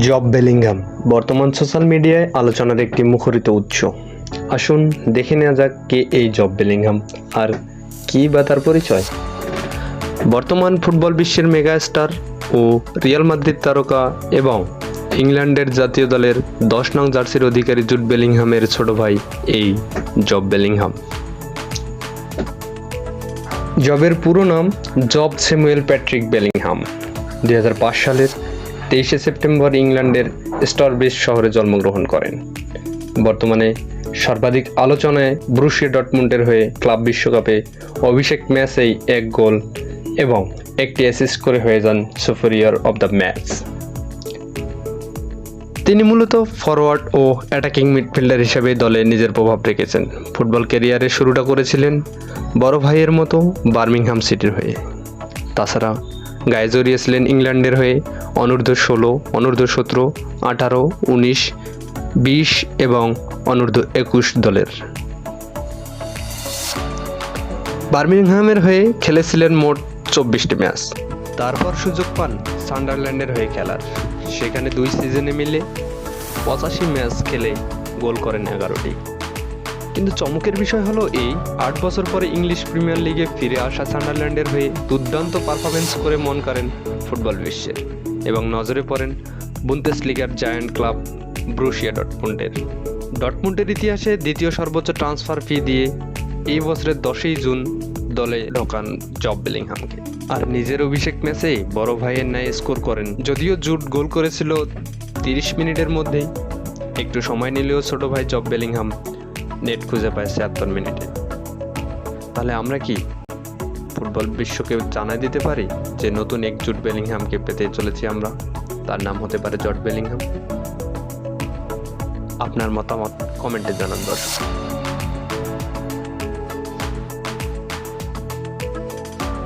Job Bellingham. বর্তমান social মিডিয়ায় আলোচনার একটি মুখরিত উৎস। আসুন দেখে নেওয়া যাক কে এই জব বেলিংহাম আর কী বা তার পরিচয়। বর্তমান ফুটবল বিশ্বের মেগা স্টার ও রিয়াল মাদ্রিদ তারকা এবং ইংল্যান্ডের জাতীয় দলের দশ নং জার্সির অধিকারী জুট বেলিংহামের ছোট ভাই এই জব বেলিংহাম। জবের পুরো নাম জব স্যামুয়েল প্যাট্রিক বেলিংহাম। দুই হাজার পাঁচ সালের তেইশে সেপ্টেম্বর ইংল্যান্ডের স্টারব্রিজ শহরে জন্মগ্রহণ করেন। বর্তমানে সর্বাধিক আলোচনায় ব্রুশিয়া ডটমুন্ডের হয়ে ক্লাব বিশ্বকাপে অভিষেক ম্যাচেই এক গোল এবং একটি অ্যাসিস্ট করে হয়ে যান সুপেরিয়র অব দ্য ম্যাচ। তিনি মূলত ফরওয়ার্ড ও অ্যাটাকিং মিডফিল্ডার হিসেবে দলে নিজের প্রভাব রেখেছেন। ফুটবল ক্যারিয়ারের শুরুটা করেছিলেন বড় ভাইয়ের মতো বার্মিংহাম সিটির হয়ে। তাছাড়া গায়ে জড়িয়েছিলেন ইংল্যান্ডের হয়ে অনূর্ধ্ব ষোলো, অনূর্ধ্ব সতেরো, আঠারো, উনিশ, বিশ এবং অনূর্ধ্ব একুশ দলের। বার্মিংহামের হয়ে খেলেছিলেন মোট চব্বিশটি ম্যাচ। তারপর সুযোগ পান সান্ডারল্যান্ডের হয়ে খেলার। সেখানে দুই সিজনে মিলে পঁচাশি ম্যাচ খেলে গোল করেন এগারোটি। কিন্তু চমকের বিষয় হলো এই, আট বছর পরে ইংলিশ প্রিমিয়ার লিগে ফিরে আসা সান্ডারল্যান্ডের হয়ে দুর্দান্ত পারফরমেন্স করে মন করেন ফুটবল বিশ্বের। এবং নজরে পড়েন বুন্তেস লিগার জায়ান্ট ক্লাব ব্রুশিয়া ডটমুন্ডের। ডটমুন্ডের ইতিহাসে দ্বিতীয় সর্বোচ্চ ট্রান্সফার ফি দিয়ে এই বছরের দশই জুন দলে ঢোকান জব বেলিংহামকে। আর নিজের অভিষেক ম্যাচেই বড় ভাইয়ের ন্যায় স্কোর করেন। যদিও জুট গোল করেছিল তিরিশ মিনিটের মধ্যেই, একটু সময় নিলেও ছোট ভাই জব বেলিংহাম নেট খুঁজে পায় ছিয়াত্তর মিনিটে। তাহলে আমরা কি ফুটবল বিশ্বকে জানাই দিতে পারি যে নতুন এক জুট বেলিংহামকে পেতে চলেছি আমরা? তার নাম হতে পারে জট বেলিংহাম। আপনার মতামত কমেন্টে জানান দর্শক।